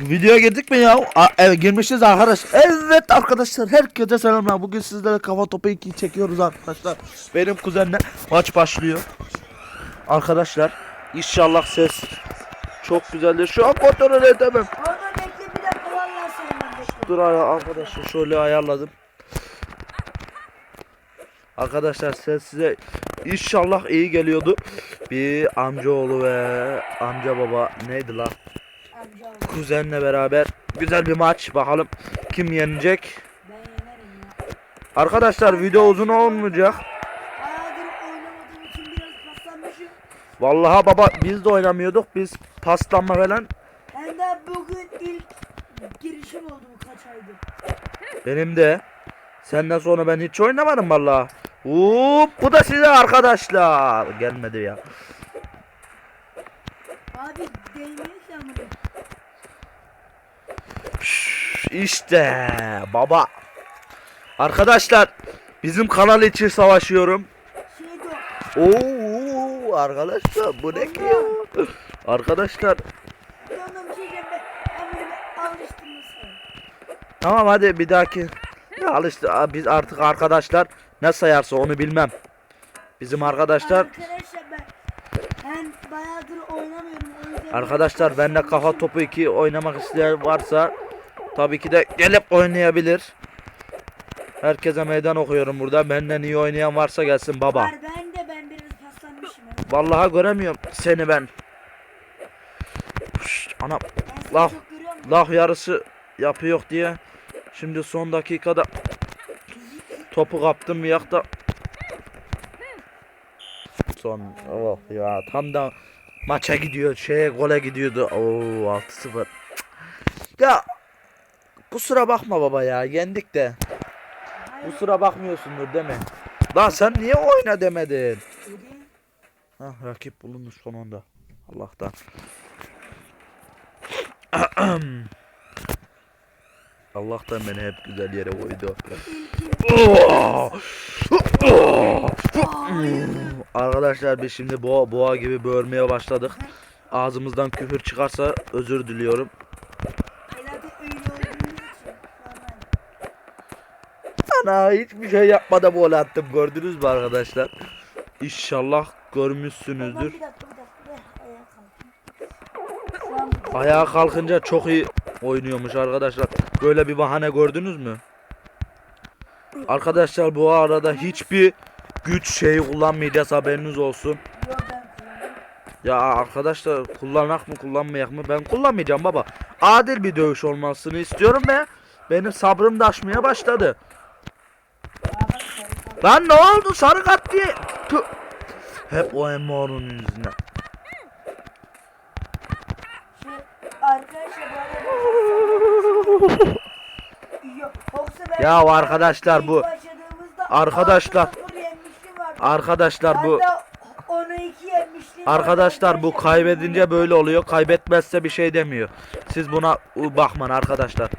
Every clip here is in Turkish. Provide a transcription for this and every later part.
Videoya girdik mi ya? A- evet girmişiz arkadaş. Evet arkadaşlar herkese selamlar. Bugün sizlere kafa topu 2 çekiyoruz arkadaşlar. Benim kuzenle maç başlıyor. Arkadaşlar inşallah ses çok güzeldir. Şu an kontrol edemem. Dur arkadaşlar şöyle ayarladım. Arkadaşlar ses size inşallah iyi geliyordu. Bir amcaoğlu ve amca baba neydi la? Kuzenle beraber güzel bir maç. Bakalım kim yenecek. Arkadaşlar video uzun olmayacak. Vallahi baba biz de oynamıyorduk. Biz paslanma falan. Hem de bugün ilk girişim oldu bu kaç aydır. Benim de. Senden sonra ben hiç oynamadım vallahi. Hop bu da size arkadaşlar. Gelmedi ya. Abi. Şşş, İşte baba. Arkadaşlar bizim kanal için savaşıyorum. Oo arkadaşlar bu ne ki? Arkadaşlar tamam hadi bir dahaki. Ya alıştı biz artık arkadaşlar ne sayarsa onu bilmem. Bizim arkadaşlar Arkadaşlar ben ben kafa topu 2 oynamak isteyen varsa tabii ki de gelip oynayabilir. Herkese meydan okuyorum burada. Benden iyi oynayan varsa gelsin baba. Var ben de ben biraz paslanmışım. Vallahi göremiyorum seni ben. Şşt, ana Ben Laf- laf yarısı yapıyor diye. Şimdi son dakikada topu kaptım yak da. Son oh ya tam da maça gidiyor şeye gole gidiyordu. Oo 6-0. Ya kusura bakma baba ya yendik de. Kusura bakmıyorsundur değil mi? Lan sen niye oyna demedin? dedi. Hah rakip bulunmuş sonunda. Allah'tan. Allah'tan beni hep güzel yere koydu. Arkadaşlar biz şimdi boğa, boğa gibi böğürmeye başladık. Ağzımızdan küfür çıkarsa özür diliyorum. Zaten öyle olduğumuz için. Ana hiçbir şey yapmadan gol attım gördünüz mü arkadaşlar? İnşallah görmüşsünüzdür. Ayağa kalkınca çok iyi oynuyormuş arkadaşlar. Böyle bir bahane gördünüz mü? Arkadaşlar bu arada hiçbir güç şeyi kullanmayacağız haberiniz olsun. Ya arkadaşlar kullanak mı kullanmayak mı? Ben kullanmayacağım baba. Adil bir dövüş olmasını istiyorum ve benim sabrım da aşmaya başladı. Aa, bak, sarı kalk. Lan ne oldu sarı kat diye. Tüh. Hep o yoksa ben Ya arkadaşlar bu- arkadaşlar- 6-0 yenmişliğim vardı. Arkadaşlar bu Hatta onu 2 yenmişliğim vardı Arkadaşlar bu kaybedince böyle oluyor. Kaybetmezse bir şey demiyor. Siz buna bakmayın arkadaşlar.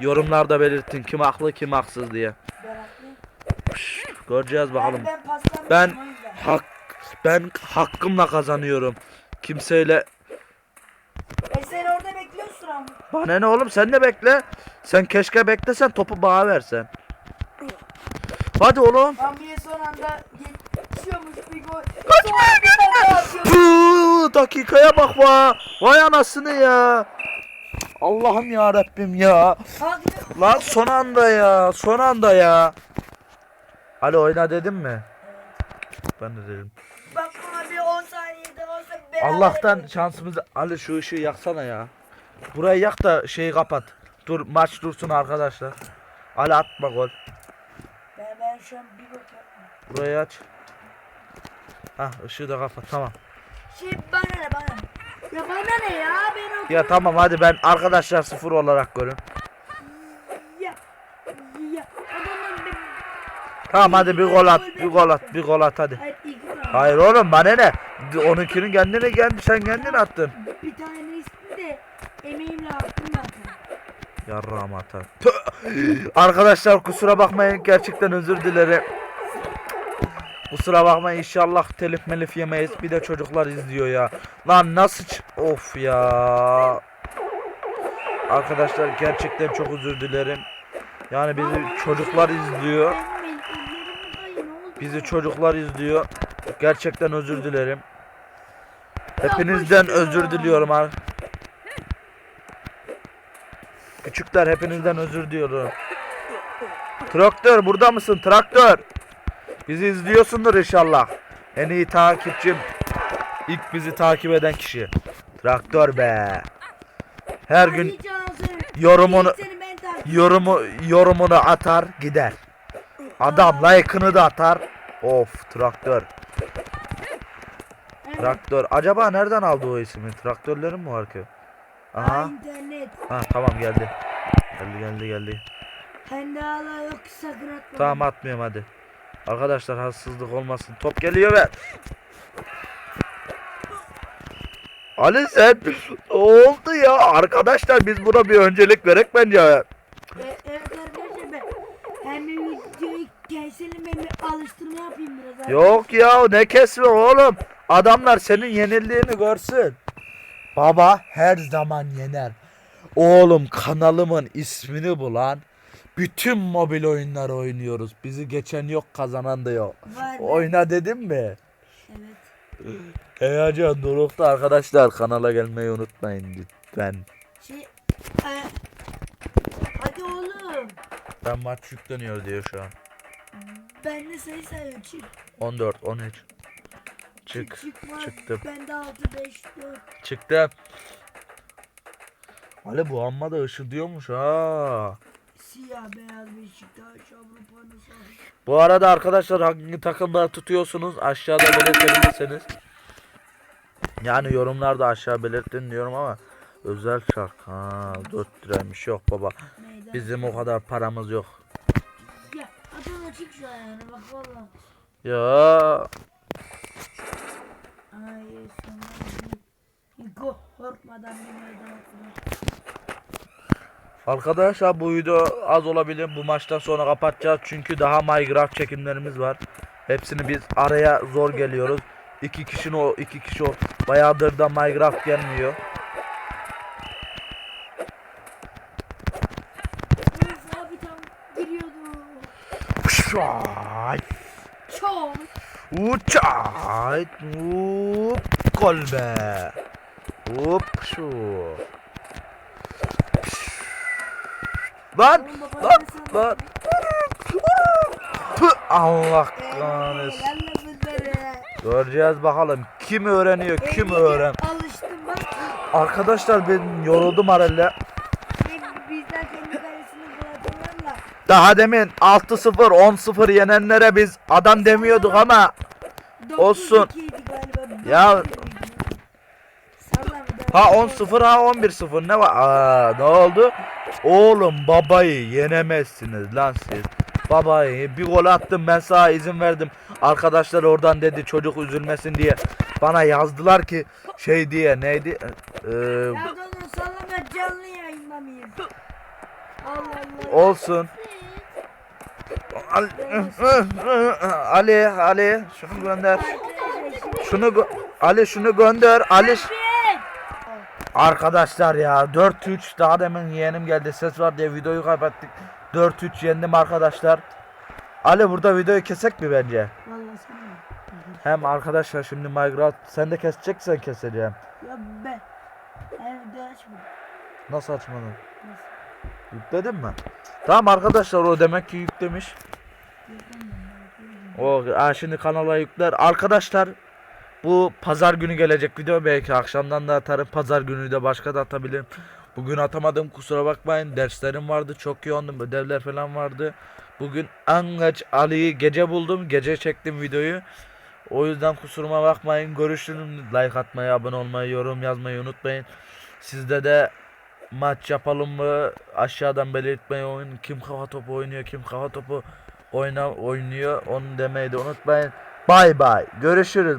Yorumlarda belirtin kim haklı kim haksız diye. Ben. Göreceğiz bakalım. Ben Ben hak ben hakkımla kazanıyorum. Kimseyle E sen orada bekliyorsun ama. bana ne oğlum sen de bekle. Sen keşke beklesen topu bana versen. Hadi oğlum. Hamdiye son anda yetişiyormuş bir gol. Kaçma gel. Puu, dakikaya bak va. Vay anasını ya. Allah'ım ya Rabbim ya. Lan son anda ya. Son anda ya. Ali oyna dedim mi? Ben de dedim. Bak abi 10 saniyede olsa beraber. Allah'tan şansımızı Ali şu ışığı yaksana ya. Burayı yak da şeyi kapat. Dur maç dursun arkadaşlar. Ali atma gol. Ben, ben şu an bir bok yapmıyorum. Burayı aç. Hah ışığı da kapat tamam. Şey bana ne bana. Ya bana ne ya ben o Ya tamam hadi ben arkadaşlar sıfır olarak görün. Ya. Ya. Adamın bir... Tamam hadi bir gol at bir gol at bir gol at hadi. Hayır oğlum bana ne? Onunkinin kendine geldi sen kendin attın. Bir tane ismi de emeğimle attım zaten. Yarrağım atar. Arkadaşlar kusura bakmayın gerçekten özür dilerim. Kusura bakmayın inşallah telif melif yemeyiz. Bir de çocuklar izliyor ya. Lan nasıl of ya. arkadaşlar gerçekten çok özür dilerim. Yani bizi çocuklar izliyor. Benim ellerim kayın, ne oldu? Bizi çocuklar izliyor. Gerçekten özür dilerim. Hepinizden özür diliyorum. Küçükler hepinizden özür diliyorum. Traktör burada mısın? Traktör. Bizi izliyorsundur inşallah. En iyi takipçim. ilk bizi takip eden kişi. Traktör be. Her gün yorumunu yorumu yorumunu atar gider. Adam like'ını da atar. Of traktör. Traktör. Acaba nereden aldı o ismi? Traktörlerin mi var ki? Aha. internet. Ha tamam geldi. Geldi geldi geldi. Hala atma. Tamam atmıyorum hadi. Arkadaşlar hassızlık olmasın. Top geliyor ve Ali sen ne oldu ya? Arkadaşlar biz buna bir öncelik verek bence. E, evet arkadaşlar ben hem bir videoyu keselim hem bir alıştırma yapayım biraz. Yok ya ne kesme oğlum. Adamlar senin yenildiğini görsün. Baba her zaman yener. Oğlum kanalımın ismini bulan bütün mobil oyunlar oynuyoruz. Bizi geçen yok kazanan da yok. Var. Oyna dedim mi? Evet. Heyecan dorukta arkadaşlar kanala gelmeyi unutmayın lütfen. Şey e, hadi oğlum. Ben maç yükleniyor diyor şu an. Ben de sayı sayıyorum. Çık. 14 13. Çık. Çıkmaz. çıktım. Ben de 6 5 4. Çıktım. Ali bu amma da ışıldıyormuş ha. Siyah beyaz Beşiktaş Avrupa'nın. Bu arada arkadaşlar hangi takımları tutuyorsunuz aşağıda belirtebilirseniz. Yani yorumlarda aşağı belirtin diyorum ama özel şarkı. Ha 4 liraymış yok baba. Bizim o kadar paramız yok. Ya adam açık şu ayağına bak valla. Ya Ay sonra korkmadan bir meydan. Arkadaşlar bu video az olabilir. Bu maçtan sonra kapatacağız. Çünkü daha Minecraft çekimlerimiz var. Hepsini biz araya zor geliyoruz. İki kişinin o iki kişi o. Bayağıdır da Minecraft gelmiyor. Of abi tam giriyordu. Uçay. Çok. Uçay. Hop. Gol be. Hop şu. Lan. Lan. Lan. Allah kahretsin. Bunları. Göreceğiz bakalım kim öğreniyor kim öğren. Alıştım bak. Arkadaşlar ben yoruldum herhalde. Hep bizden kendi kalesini kullanırlar. Daha demin 6-0 10-0 yenenlere biz adam demiyorduk ama Olsun. 9-2'ydi galiba. Ya- 9-2'ydi. Salla bir daha. ha 10-0 ha 11-0 ne var? Aa ne oldu? Oğlum babayı yenemezsiniz lan siz. Babayı bir gol attım ben sana izin verdim. Arkadaşlar oradan dedi çocuk üzülmesin diye. Bana yazdılar ki şey diye neydi? Ee, Ya Ali, Ali, şunu gönder. Şunu gö- Ali şunu gönder. Ali. Arkadaşlar ya 4-3 daha demin yeğenim geldi ses var diye videoyu kaybettik. 4-3 yendim arkadaşlar. Ali burada videoyu kesek mi bence? Vallahi. Hem arkadaşlar şimdi Minecraft sen de keseceksen keseceğim. Ya ben. Evde açmadım. Nasıl açmadın? Nasıl? Yükledin mi? Tamam arkadaşlar o demek ki yüklemiş. O şimdi kanala yükler. Arkadaşlar bu pazar günü gelecek video belki akşamdan da atarım. Pazar günü de başka da atabilirim. Bugün atamadım kusura bakmayın. Derslerim vardı çok yoğundum. Ödevler falan vardı. Bugün en geç Ali'yi gece buldum. Gece çektim videoyu. O yüzden kusuruma bakmayın. Görüşürüz. Like atmayı, abone olmayı, yorum yazmayı unutmayın. Sizde de maç yapalım mı? Aşağıdan belirtmeyi oyun. Kim kafa topu oynuyor, kim kafa topu oyna oynuyor. Onu demeyi de unutmayın. Bay bay. Görüşürüz.